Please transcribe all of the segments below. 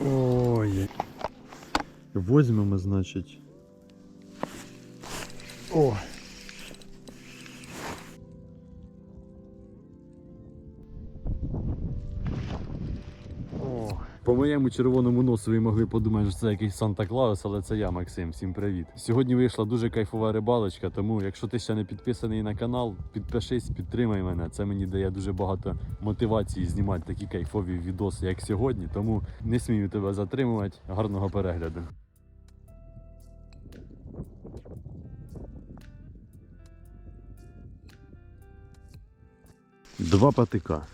Ой. Возьмемо, значить. О. моєму червоному носу ви могли подумати, що це якийсь Санта Клаус, але це я, Максим. Всім привіт. Сьогодні вийшла дуже кайфова рибалочка, тому якщо ти ще не підписаний на канал, підпишись, підтримай мене. Це мені дає дуже багато мотивації знімати такі кайфові відоси, як сьогодні. Тому не смію тебе затримувати. Гарного перегляду. Два патика.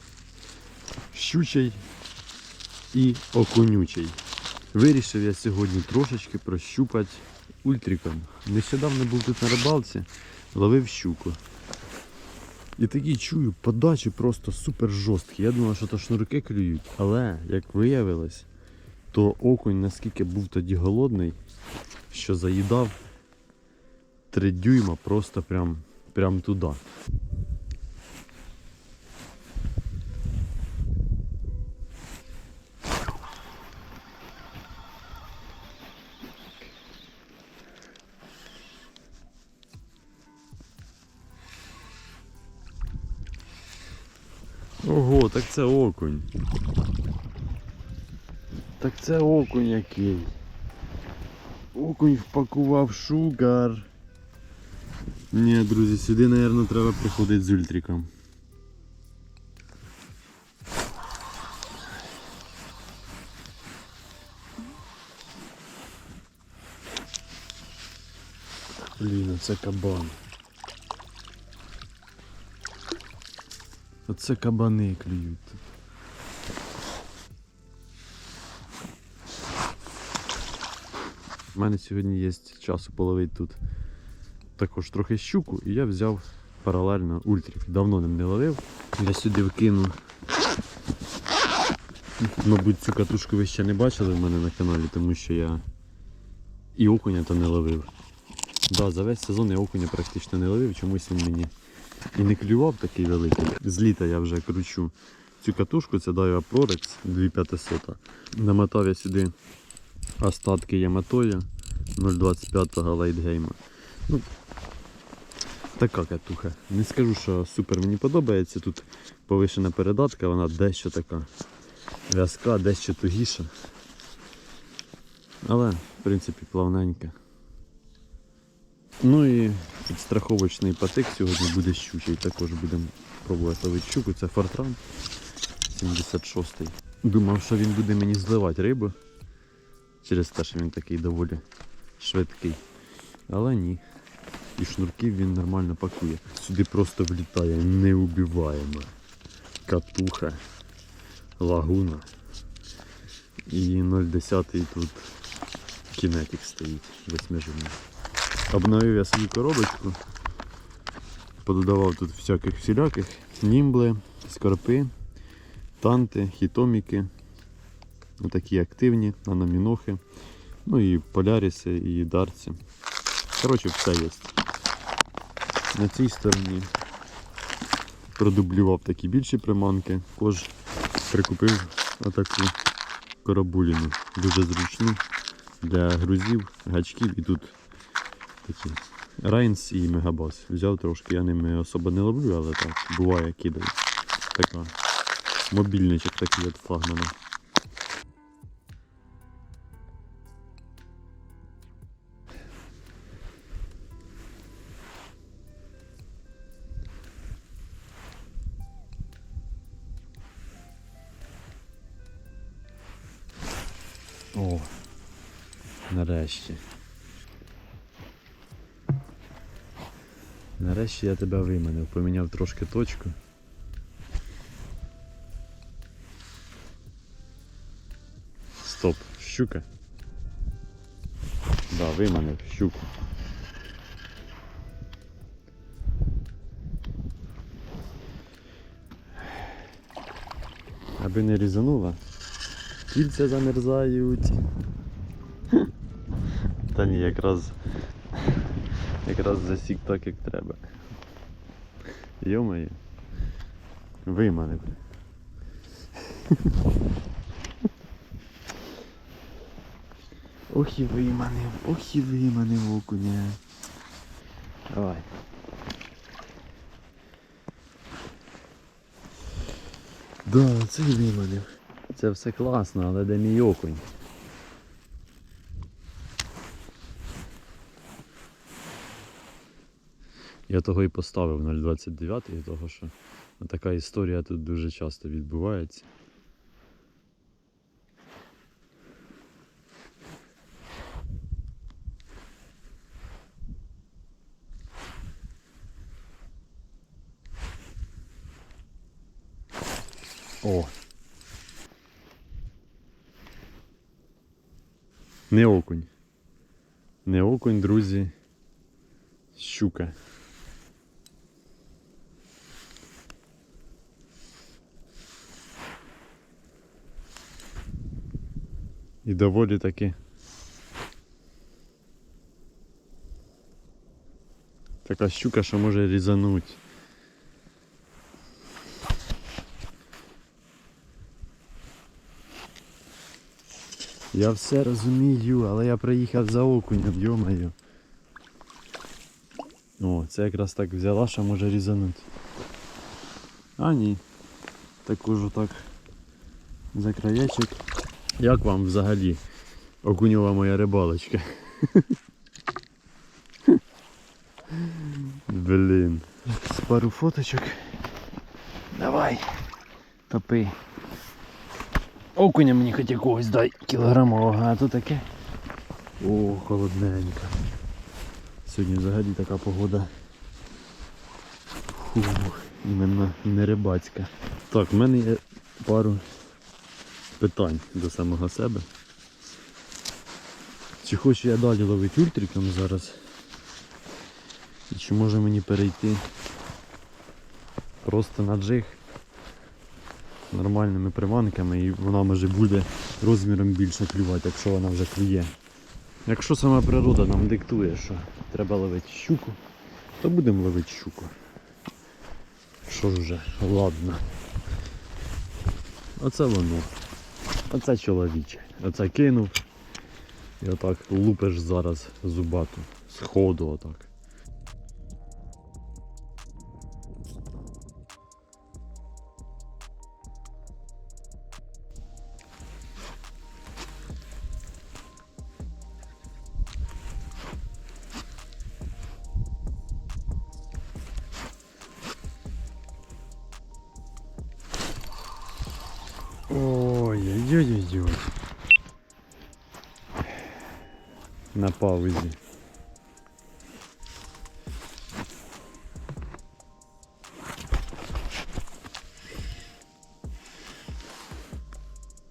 Щучий і окунючий. Вирішив я сьогодні трошечки прощупати ультриком. Нещодавно був тут на рибалці, ловив щуку. І такі чую, подачі просто супер жорсткі. Я думав, що то шнурки клюють, але як виявилось, то окунь наскільки був тоді голодний, що заїдав 3 дюйма просто прям, прям туди. Ого, так це окунь. Так це окунь який. Окунь впакував шугар. Ні, друзі, сюди, мабуть, треба приходити з ультриком. Блін, це кабан. Оце кабани клюють тут. У мене сьогодні є часу половити тут також трохи щуку, і я взяв паралельно ультрик. Давно ним не ловив. Я сюди вкину. Мабуть, цю катушку ви ще не бачили в мене на каналі, тому що я і окуня то не ловив. Да, за весь сезон я окуня практично не ловив, чомусь він мені і не клював такий великий. З літа я вже кручу цю катушку, це Daiwa Prorex 2500. Намотав я сюди остатки Яматоя 0,25 лайтгейма. Ну, така катуха. Не скажу, що супер мені подобається. Тут повишена передатка, вона дещо така в'язка, дещо тугіша. Але, в принципі, плавненька. Ну і підстраховочний патик сьогодні буде щучий. Також будемо пробувати ловити. Це фортран 76-й. Думав, що він буде мені зливати рибу. Через те, що він такий доволі швидкий. Але ні. І шнурків він нормально пакує. Сюди просто влітає неубиваєма катуха, лагуна. І 0,10 тут кінетик стоїть восьмижильний. Обновив я свою коробочку. Пододавав тут всяких всіляких німбли, скорпи, танти, хітоміки. Такі активні, аномінохи. Ну і поляріси, і дарці. Коротше, все є. На цій стороні продублював такі більші приманки. Також прикупив отаку корабуліну. Дуже зручну для грузів, гачків і тут такі Райнс і Мегабас. Взяв трошки, я ними особо не ловлю, але так, буває кидаю. Така мобільничок такий від флагмана. О, нарешті. Нарешті я тебе виманив, поміняв трошки точку. Стоп, щука. Да, виманив щуку. Аби не різанула. Кільця замерзають. Та ні, якраз якраз засік так, як треба. Йомає. Виманив. Ох і виманив, ох і виманив окуня. Давай. Да, це виманив. Це все класно, але де мій окунь? Я того і поставив 0,29, того що така історія тут дуже часто відбувається. О. Не окунь. Не окунь, друзі. Щука. І доволі таки. Така щука, що може різануть. Я все розумію, але я приїхав за окунем, йомаю. О, це якраз так взяла, що може різануть. А ні. Також отак за краєчок. Як вам взагалі окуньова моя рибалочка? Блін. З пару фоточок. Давай. Топи. Окуня мені хоч якогось дай кілограмового, а то таке. О, холодненько. Сьогодні взагалі така погода. Фух, іменно не рибацька. Так, в мене є пару питань до самого себе. Чи хочу я далі ловити ультриком зараз? І чи може мені перейти просто на джиг нормальними приманками і вона може буде розміром більше клювати, якщо вона вже клює. Якщо сама природа нам диктує, що треба ловити щуку, то будемо ловити щуку. Що ж вже, ладно. Оце воно. Оце чоловіче. Оце кинув. І отак лупиш зараз зубату. Сходу отак. На.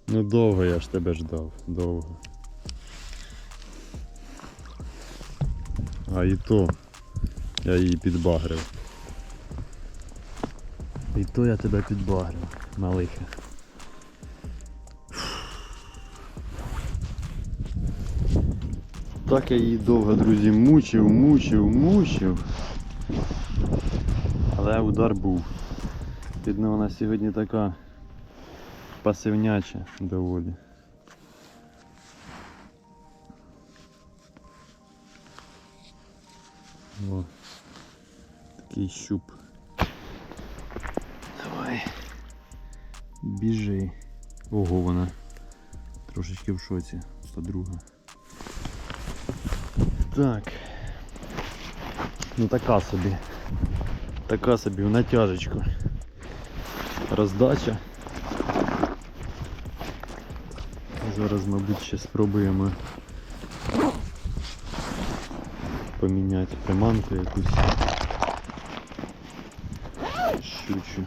Ну довго я ж тебе ждав, довго. А і то я її підбагрив. І то я тебе підбагрив, малиха. Так я її довго, друзі, мучив, мучив, мучив. Але удар був. Видно, вона сьогодні така пасивняча доволі. О, такий щуп. Давай. Біжи. Ого, вона трошечки в шоці, подруга. Так. Ну така собі. Така собі в натяжечку. Роздача. Зараз, мабуть, ще спробуємо поміняти приманку якусь щучу.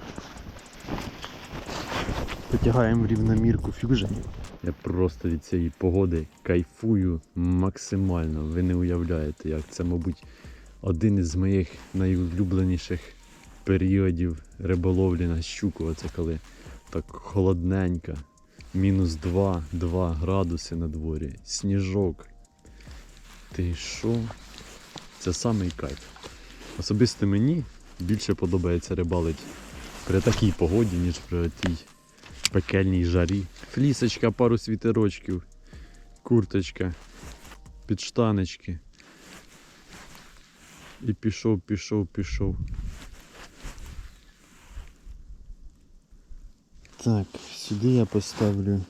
Потягаємо рівномірку фюжені. Я просто від цієї погоди кайфую максимально. Ви не уявляєте, як це, мабуть, один із моїх найулюбленіших періодів риболовлі на щуку. Оце коли так холодненько, мінус 2, 2 градуси на дворі, сніжок. Ти що? Це самий кайф. Особисто мені більше подобається рибалить при такій погоді, ніж при тій пекельній жарі. Флісочка, пару світерочків. курточка, підштанечки. І пішов, пішов, пішов. Так, сюди я поставлю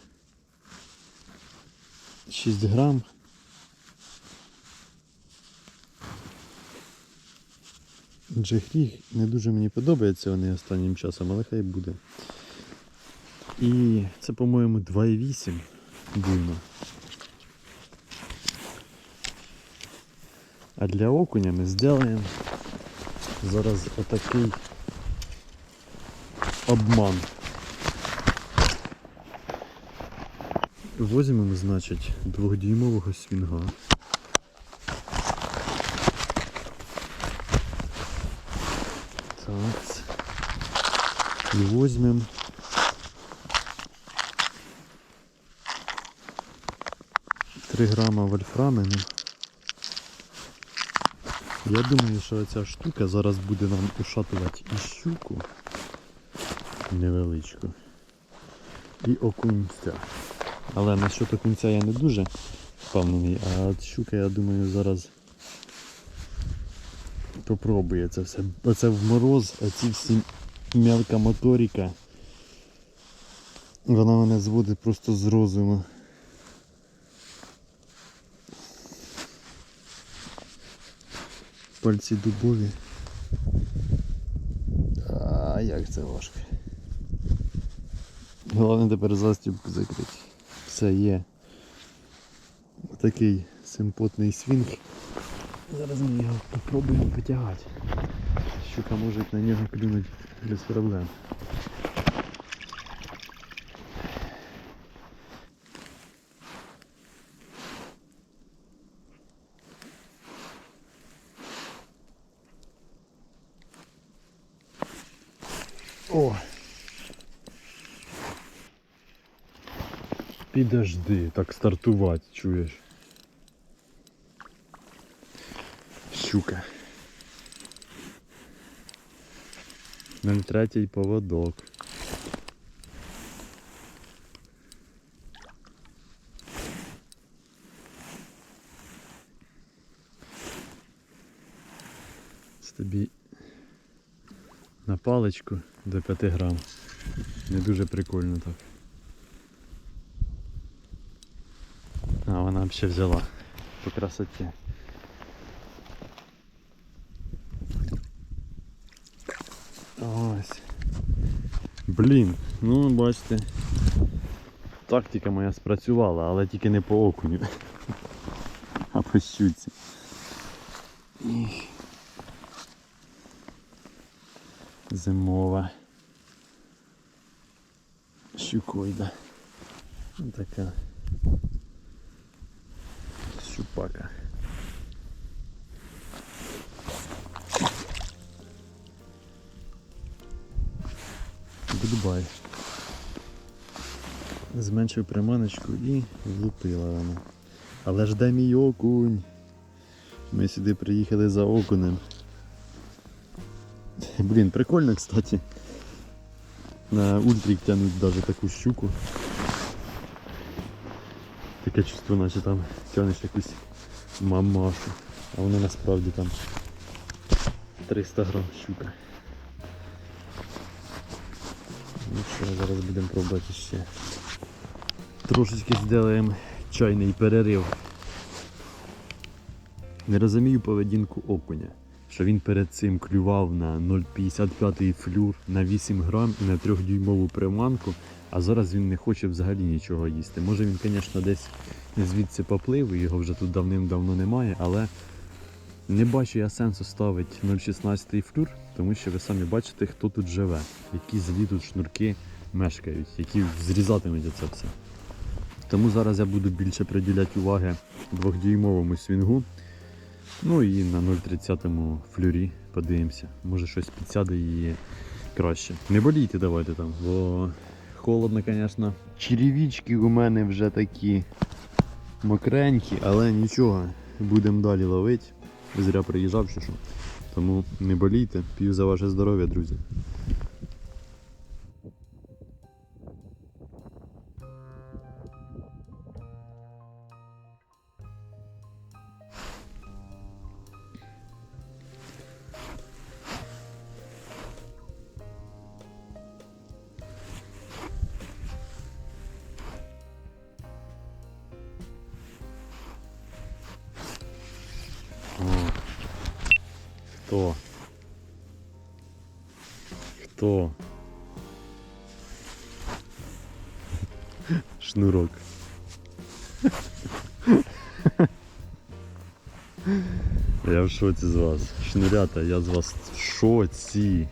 6 грам. Джехріг не дуже мені подобається вони останнім часом, але хай буде. І це, по-моєму, 2,8 дюйма. А для окуня ми зробимо зараз отакий обман. Возьмемо, значить, двохдюймового свінга. Так. І возьмемо Три грама вольфрамину. Я думаю, що ця штука зараз буде нам ушатувати і щуку невеличку, і окунця. Але насчет окунця я не дуже впевнений, а щука, я думаю, зараз попробує це все. Оце в мороз, оці всі м'ялка моторика. Вона мене зводить просто з розуму. Пальці дубові. А як це важко. Головне тепер застібку закрити. Все є. Такий симпотний свінг. Зараз ми його попробуємо потягати. Щука може на нього клюнути без проблем. О! Підожди, так стартувати, чуєш? Щука. 03 поводок. Це тобі на паличку до 5 грам. Не дуже прикольно так. Вона взагалі взяла по красоті. Ось. Блін, ну бачите. Тактика моя спрацювала, але тільки не по окуню. А по щуці. Зимова. Щукойда. Така. Щупака. Гудбай. Зменшив приманочку і влупила вона. Але ж де мій окунь? Ми сюди приїхали за окунем. Блін, прикольно, кстати. На ультрик тянуть даже таку щуку. Таке чувство, наче там тянеш якусь мамашу. А воно насправді там 300 грам щука. Ну що, зараз будемо пробувати ще. Трошечки зробимо чайний перерив. Не розумію поведінку окуня, що він перед цим клював на 0,55 флюр на 8 грам і на 3-дюймову приманку, а зараз він не хоче взагалі нічого їсти. Може він, звісно, десь звідси поплив, його вже тут давним-давно немає, але не бачу я сенсу ставити 0,16 флюр, тому що ви самі бачите, хто тут живе, які злі тут шнурки мешкають, які зрізатимуть це все. Тому зараз я буду більше приділяти уваги двохдюймовому свінгу. Ну і на 0,30 флюрі подивимося. Може щось підсяде і краще. Не болійте давайте там, бо холодно, звісно. Черевички у мене вже такі мокренькі, але нічого, будемо далі ловити. Зря приїжджав чи що. Тому не болійте, п'ю за ваше здоров'я, друзі. Хто? Хто? Шнурок. Я в шоці з вас. Шнурята, я з вас в шоці.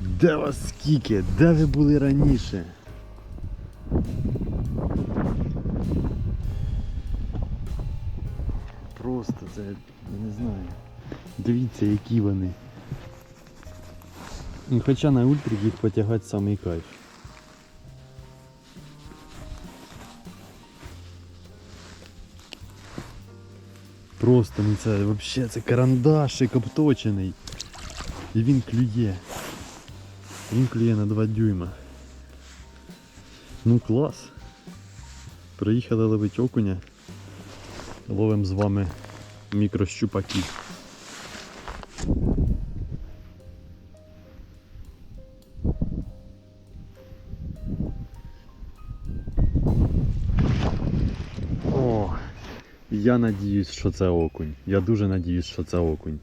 Де вас скільки? Де ви були раніше? Це, я не знаю. Дивіться, які вони. І Хоча на ультрі їх потягати самий кайф. Просто ну це взагалі це карандашик обточений. І він клює. Він клює на 2 дюйма. Ну клас. Приїхали ловить окуня. Ловимо з вами мікрощупаків. О, я надіюсь, що це окунь. Я дуже надіюсь, що це окунь.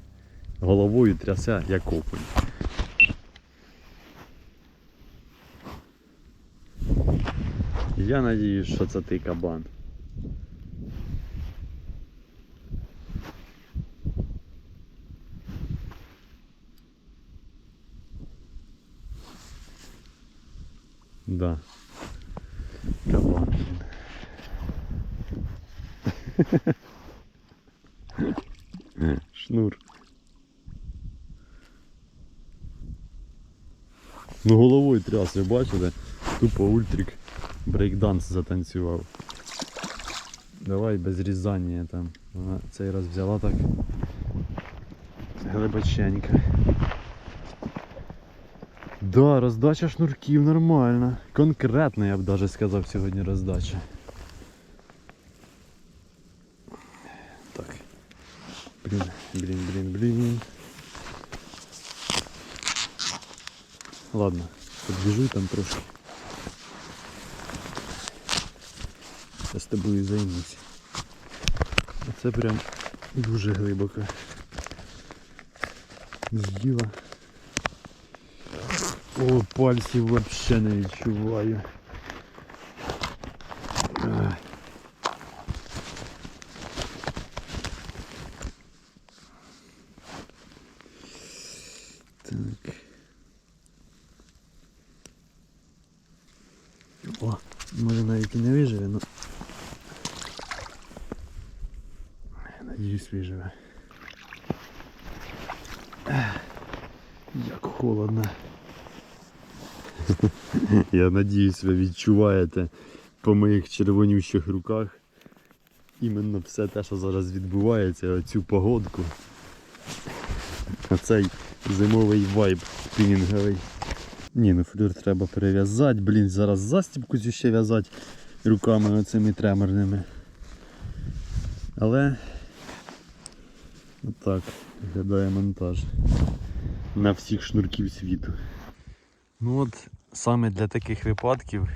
Головою трясе, як окунь. Я надіюсь, що це ти кабан. Да. Кабан. Шнур. Ну головою тряс, ви бачите? Тупо ультрик брейкданс затанцював. Давай без різання там. Вона цей раз взяла так. Глибоченько. Да, роздача шнурків нормальна. Конкретно я б даже сказав сьогодні роздача. Так. Блін, блін, блін, блін. Ладно, підбіжу там трошки. Я з тобою займусь. Це прям дуже глибоко. З'їла. О, пальців вообще не відчуваю. Ах. Так. О, може навіть і не виживе, но. Надіюсь, виживе. Ех, Як холодно. Я надіюсь, ви відчуваєте по моїх червонющих руках іменно все те, що зараз відбувається, оцю погодку. Оцей зимовий вайб спінінговий. Ні, ну флюр треба перев'язати, блін, зараз застібку цю ще в'язати руками оцими треморними. Але отак виглядає монтаж на всіх шнурків світу. Ну от саме для таких випадків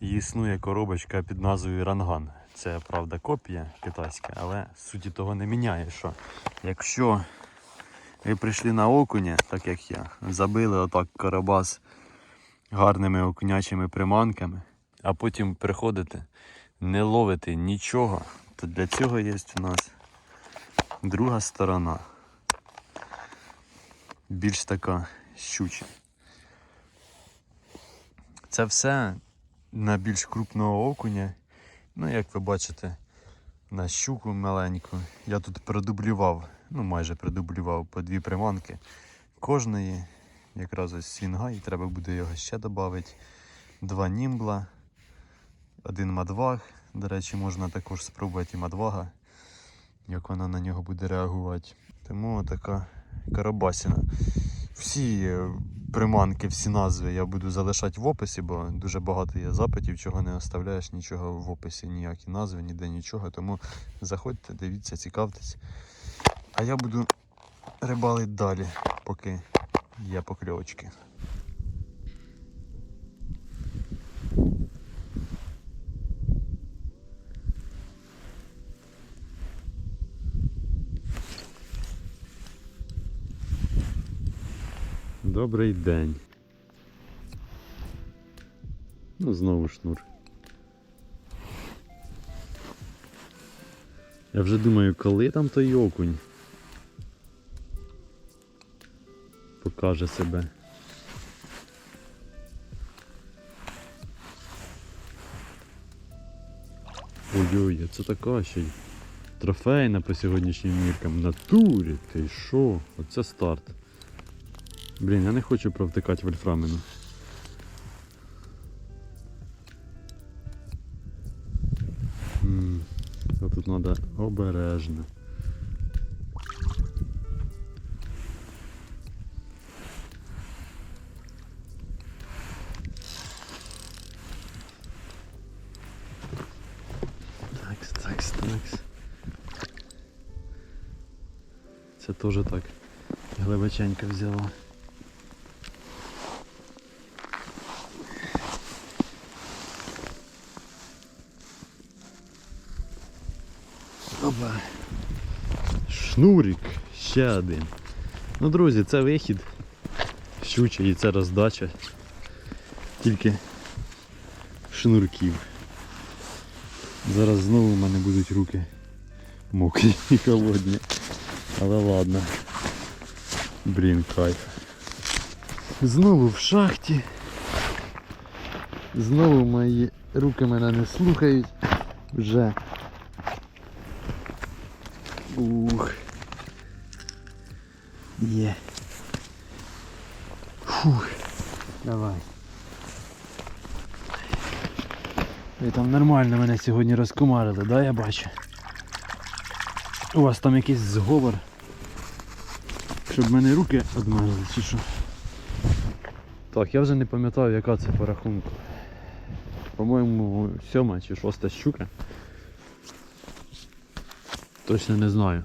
існує коробочка під назвою Ранган. Це правда копія китайська, але суті того не міняє, що якщо ви прийшли на окуня, так як я, забили отак карабас гарними окунячими приманками, а потім приходите, не ловите нічого, то для цього є у нас друга сторона. Більш така щуча. Це все на більш крупного окуня. Ну, як ви бачите, на щуку маленьку. Я тут продублював, ну майже продублював по дві приманки кожної. Якраз ось свінга, і треба буде його ще додати. Два німбла, один мадваг. До речі, можна також спробувати і мадвага, як вона на нього буде реагувати. Тому така карабасіна. Всі е, приманки, всі назви я буду залишати в описі, бо дуже багато є запитів, чого не оставляєш нічого в описі, ніякі назви, ніде нічого. Тому заходьте, дивіться, цікавтесь. А я буду рибалити далі, поки є покльовочки. Добрий день. Ну, знову шнур. Я вже думаю, коли там той окунь покаже себе. Ой-ой, це така ще й трофейна по сьогоднішнім міркам. Натурі, ти що? Оце старт. Блін, я не хочу провтикати вольфрамину. А Тут треба обережно. Такс, такс, такс. Це теж так. Глибоченько взяла. Шнурик. Ще один. Ну, друзі, це вихід. Щуча і це роздача. Тільки шнурків. Зараз знову в мене будуть руки мокрі і холодні. Але ладно. Блін, кайф. Знову в шахті. Знову мої руки мене не слухають. Вже. Ух. Є. Фух. Давай. Ви там нормально мене сьогодні розкумарили, да, я бачу? У вас там якийсь зговор. Щоб в мене руки одмерли чи що? Так, я вже не пам'ятаю, яка це по рахунку. По-моєму, сьома чи шоста щука. Точно не знаю.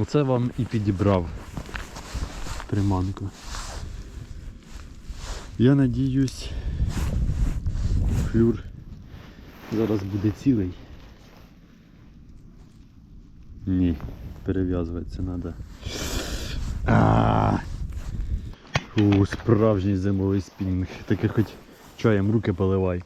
Оце вам і підібрав приманку. Я надіюсь, флюр зараз буде цілий. Ні, перев'язуватися треба. У, справжній зимовий спінінг. Таке хоч чаєм руки поливай.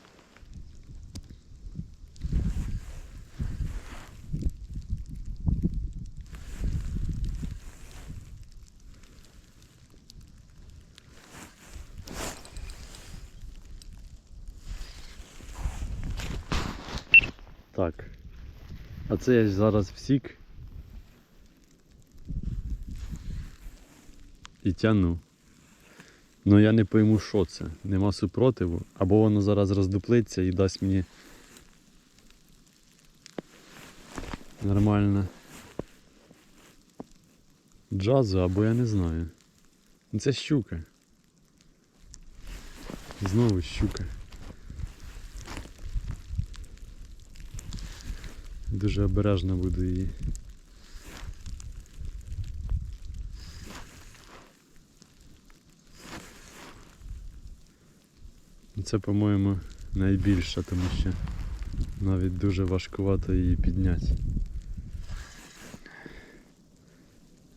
Це я зараз всік. І тяну. Ну я не пойму, що це. Нема супротиву. Або воно зараз роздуплиться і дасть мені нормально джазу, або я не знаю. Ну, Це щука. Знову щука. Дуже обережно буду її. Це, по-моєму, найбільша, тому що навіть дуже важкувато її підняти.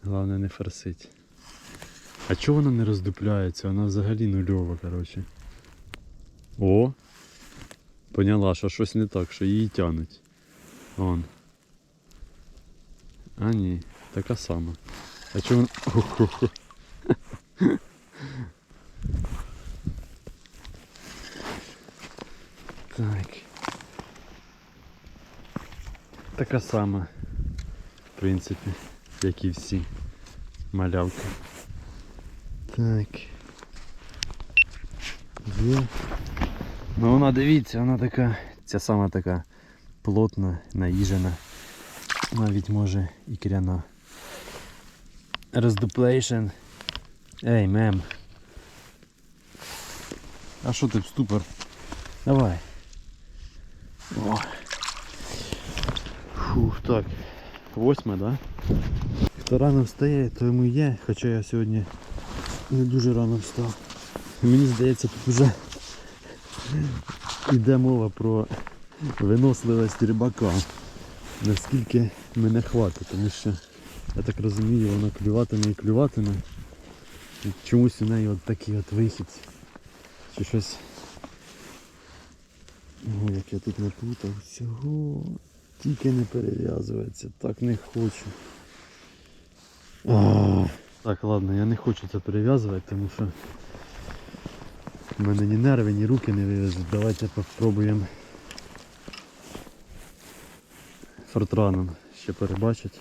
Головне не форсить. А чого вона не роздупляється? Вона взагалі нульова, коротше. О! Поняла, що щось не так, що її тянуть. Вон. А ні, така сама. А чого вона... Хо-хо-хо. Так. Така сама, в принципі, як і всі малявки. Так. Є. Ну вона дивіться, вона така, ця сама така плотна, наїжена. Навіть може і кряна. Роздуплейшн. Ей, мем. А що ти в ступор? Давай. О. Фух, так. Восьма, да? Хто рано встає, то йому є, хоча я сьогодні не дуже рано встав. Мені здається, тут вже йде мова про виносливість рибака. Наскільки мене хватить, тому що я так розумію, воно клюватиме і клюватиме. І Чомусь у неї от такий от вихід. Чи щось. Ого, як я тут не плутав. Всього. Тільки не перев'язується. Так не хочу. А, Так, ладно, я не хочу це перев'язувати, тому що в мене ні нерви, ні руки не вивезуть. Давайте попробуємо фортраном ще перебачить.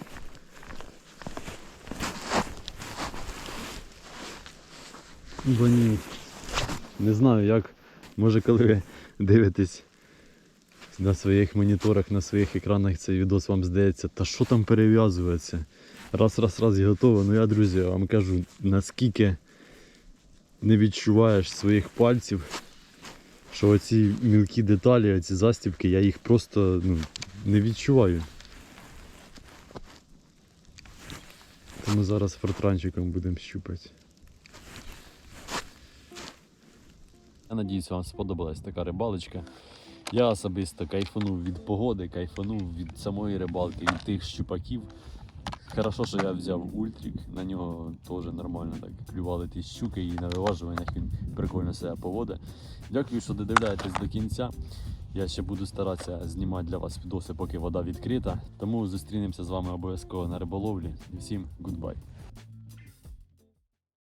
Бо ні. Не знаю як. Може коли ви дивитесь на своїх моніторах, на своїх екранах цей відос вам здається, та що там перев'язується? Раз, раз, раз і готово. Ну я, друзі, вам кажу, наскільки не відчуваєш своїх пальців, що оці мілкі деталі, оці застібки, я їх просто ну, не відчуваю. Тому зараз фортранчиком будемо щупати. Я надіюсь, вам сподобалась така рибалочка. Я особисто кайфанув від погоди, кайфанув від самої рибалки, від тих щупаків. Хорошо, що я взяв ультрик, на нього теж нормально так клювали ті щуки і на виважуваннях він прикольно себе поводить. Дякую, що додивляєтесь до кінця. Я ще буду старатися знімати для вас відоси, поки вода відкрита. Тому зустрінемося з вами обов'язково на риболовлі. Всім гудбай.